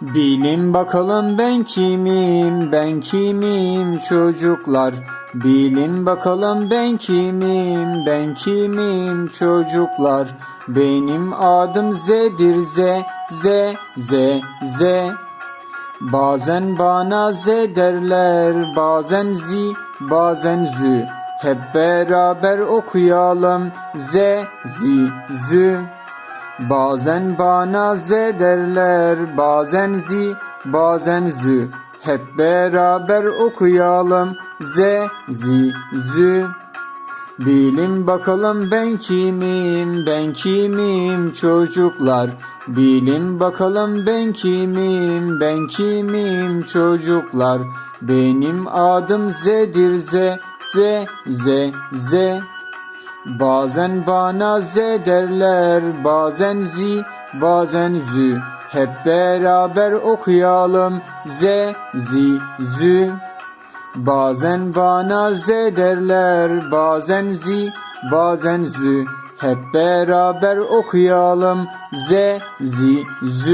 Bilin bakalım ben kimim, ben kimim çocuklar. Bilin bakalım ben kimim, ben kimim çocuklar. Benim adım Z'dir Z, Z, Z, Z. Bazen bana Z derler, bazen Z, bazen Z. Hep beraber okuyalım Z, Z, Z. Bazen bana Z derler, bazen Z, bazen Z. Hep beraber okuyalım Z, Z, Z. Bilin bakalım ben kimim, ben kimim çocuklar. Bilin bakalım ben kimim, ben kimim çocuklar. Benim adım Z'dir Z, Z, Z, Z. Bazen bana Z derler, bazen Z, bazen Z. Hep beraber okuyalım Z, Z, Z. Bazen bana Z derler, bazen Z, bazen Z. Hep beraber okuyalım Z, Z, Z.